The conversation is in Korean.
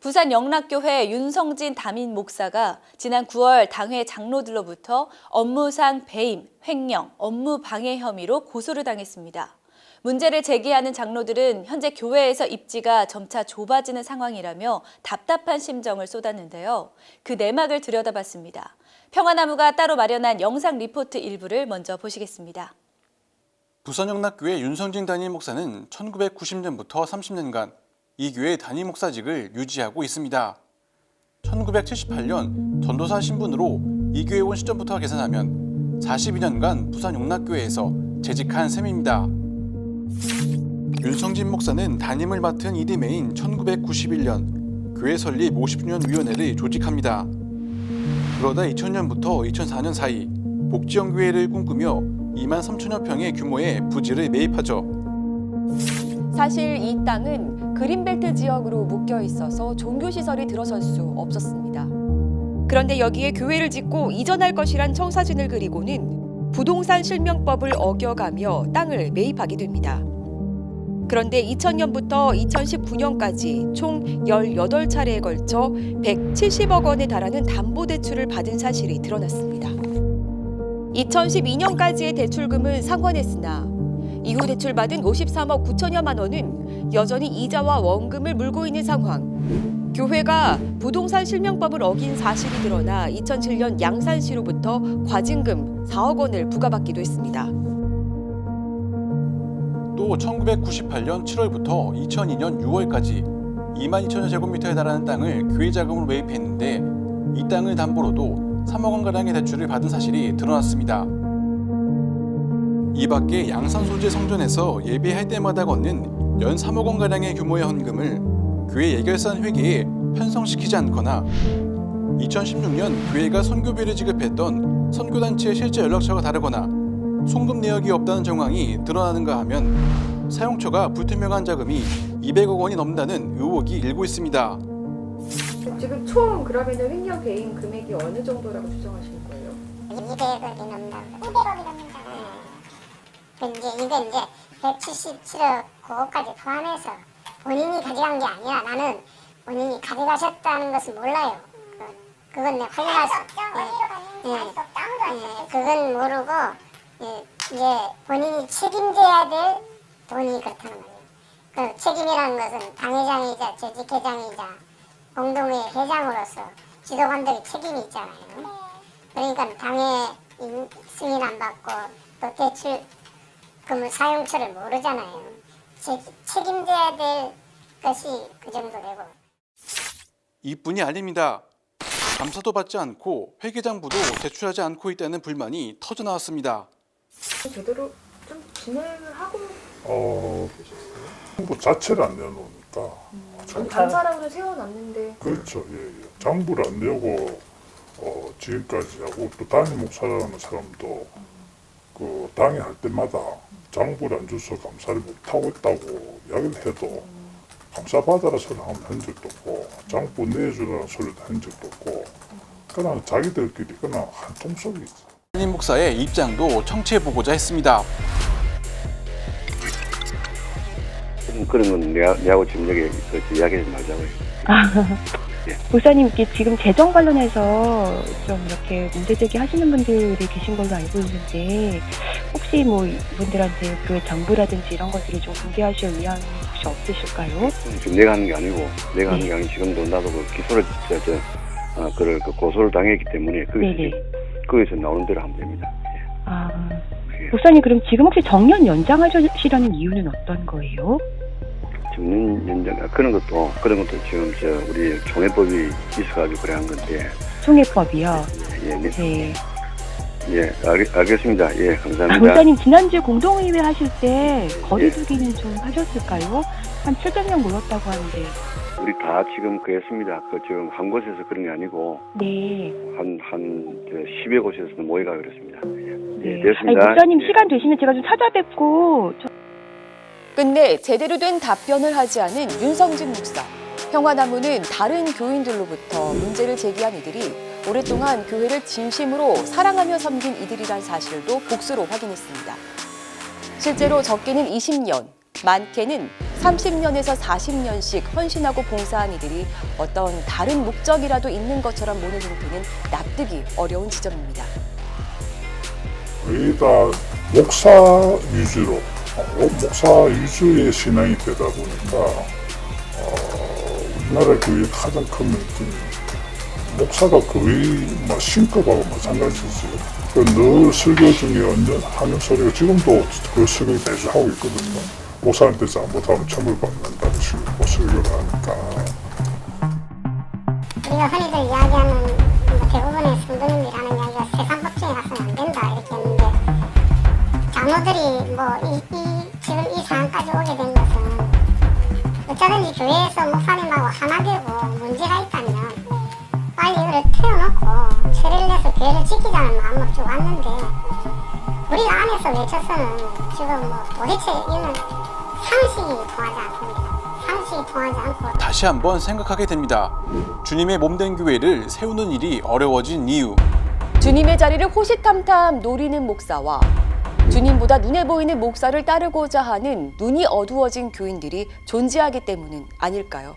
부산 영락교회 윤성진 담임 목사가 지난 9월 당회 장로들로부터 업무상 배임, 횡령, 업무 방해 혐의로 고소를 당했습니다. 문제를 제기하는 장로들은 현재 교회에서 입지가 점차 좁아지는 상황이라며 답답한 심정을 쏟았는데요. 그 내막을 들여다봤습니다. 평화나무가 따로 마련한 영상 리포트 일부를 먼저 보시겠습니다. 부산영락교회 윤성진 담임 목사는 1990년부터 30년간 이 교회 담임 목사직을 유지하고 있습니다. 1978년 전도사 신분으로 이 교회 온 시점부터 계산하면 42년간 부산영락교회에서 재직한 셈입니다. 윤성진 목사는 담임을 맡은 이듬해인 1991년 교회 설립 50주년 위원회를 조직합니다. 그러다 2000년부터 2004년 사이 복지형 교회를 꿈꾸며 2만 3천여 평의 규모의 부지를 매입하죠. 사실 이 땅은 그린벨트 지역으로 묶여 있어서 종교시설이 들어설 수 없었습니다. 그런데 여기에 교회를 짓고 이전할 것이란 청사진을 그리고는 부동산 실명법을 어겨가며 땅을 매입하게 됩니다. 그런데 2000년부터 2019년까지 총 18차례에 걸쳐 170억 원에 달하는 담보 대출을 받은 사실이 드러났습니다. 2012년까지의 대출금은 상환했으나 이후 대출받은 53억 9천여만 원은 여전히 이자와 원금을 물고 있는 상황. 교회가 부동산 실명법을 어긴 사실이 드러나 2007년 양산시로부터 과징금 4억 원을 부과받기도 했습니다. 또 1998년 7월부터 2002년 6월까지 2만 2천여 제곱미터에 달하는 땅을 교회 자금으로 매입했는데 이 땅을 담보로도 3억 원가량의 대출을 받은 사실이 드러났습니다. 이 밖에 양산 소재 성전에서 예배할 때마다 걷는 연 3억 원가량의 규모의 헌금을 교회 예결산 회계에 편성시키지 않거나 2016년 교회가 선교비를 지급했던 선교단체의 실제 연락처가 다르거나 송금 내역이 없다는 정황이 드러나는가 하면 사용처가 불투명한 자금이 200억 원이 넘는다는 의혹이 일고 있습니다. 지금 총 그러면은 횡령 배임 금액이 어느 정도라고 추정하시는 거예요? 200억이 넘는다. 200억이 넘는다. 네. 이제 이게 이제 177억 그거까지 포함해서 본인이 가져간 게 아니라 나는 본인이 가져가셨다는 것을 몰라요. 그, 그건 내가 확인할 수. 예, 예, 예, 그건 모르고 예, 이제 본인이 책임져야 될 돈이 그렇다는 거예요. 그 책임이라는 것은 당회장이자 재직회장이자 공동회 회장으로서 지도 감독의 책임이 있잖아요. 그러니까 당해 인- 승인 안 받고 또 대출 금을 사용처를 모르잖아요. 제, 책임져야 될 것이 그 정도 되고. 이뿐이 아닙니다. 감사도 받지 않고 회계장부도 제출하지 않고 있다는 불만이 터져 나왔습니다. 제대로 좀 진행을 하고 어, 정부 자체를 안 내놓으니까. 아니, 감사라고도 세워놨는데 그렇죠. 예, 예. 장부를 안 내고 어, 지금까지 하고 또 담임 목사라는 사람도 그 당회할 때마다 장부를 안 줘서 감사를 못하고 있다고 이야기를 해도 감사 받아라 소리 한번 한 적도 없고 장부 내주라는 소리도 한 적도 없고 그냥 자기들끼리 그냥 한 통 속이지. 담임 목사의 입장도 청취해보고자 했습니다. 그런, 그런 건 내가, 내하고 지금 여기 그 이야기하지 말자고요. 목사님 이게 지금 재정 관련해서 좀 이렇게 문제 제기하시는 분들이 계신 걸로 알고 있는데 혹시 뭐 이분들한테 교회 정보라든지 이런 것들을 좀 공개하실 의향 혹시 없으실까요? 지금 내가 하는 게 아니고, 내가 하는 네. 게 아니고, 지금 도 나도 그 기소를, 저, 저, 어, 그를 그 고소를 당했기 때문에, 거기서, 네네. 지금- 거기서 나오는 대로 하면 됩니다. 아 예. 목사님 그럼 지금 혹시 정년 연장하시려는 이유는 어떤 거예요? 정년 연장, 아, 그런 것도, 그런 것도 지금 저, 우리 총회법이 있어가지고 그래 한 건데, 총회법이요. 예, 네. 네. 예, 알, 알겠습니다. 예, 아, 감사합니다. 목사님 지난주 공동의회 하실 때 거리두기는 좀 하셨을까요? 한 700명 모였다고 하는데. 우리 다 지금 그랬습니다. 그 지금 한 곳에서 그런 게 아니고, 네. 한, 한, 저, 10여 곳에서 모여가 그랬습니다. 예, 네. 예, 됐습니다. 아니, 목사님 예. 시간 되시면 제가 좀 찾아뵙고 좀 끝내 제대로 된 답변을 하지 않은 윤성진 목사. 평화나무는 다른 교인들로부터 문제를 제기한 이들이 오랫동안 교회를 진심으로 사랑하며 섬긴 이들이란 사실도 복수로 확인했습니다. 실제로 적게는 20년, 많게는 30년에서 40년씩 헌신하고 봉사한 이들이 어떤 다른 목적이라도 있는 것처럼 보는 형태는 납득이 어려운 지점입니다. 거의 다 목사 위주로 어, 목사 위주의 신앙이 되다 보니까 어, 우리나라 교회의 가장 큰 문제는 목사가 거의 뭐 신급하고 마찬가지지. 그늘 설교 중에 언제 하는 소리가 지금도 그 설교 매주 하고 있거든요. 목사한테 잘못하면 처벌 받는다는 식으로 뭐 설교를 하니까. 우리가 흔히들 이야기하는 뭐 대부분의 성도님들이 하는 이야기가 세상 법정에 가서는 안 된다 이렇게 했는데 장로들이 뭐 이, 이 지금 이 상황까지 오게 된 것은 어쩌든지 교회에서 목사님하고 하나 되고 문제가 있다 교회를 지키자는 마음으로 쭉 왔는데 우리가 안에서 외쳐서는 지금 뭐 도대체 이는 상식이 통하지 않습니다. 상식이 통하지 않고 다시 한번 생각하게 됩니다. 주님의 몸된 교회를 세우는 일이 어려워진 이유. 주님의 자리를 호시탐탐 노리는 목사와 주님보다 눈에 보이는 목사를 따르고자 하는 눈이 어두워진 교인들이 존재하기 때문은 아닐까요?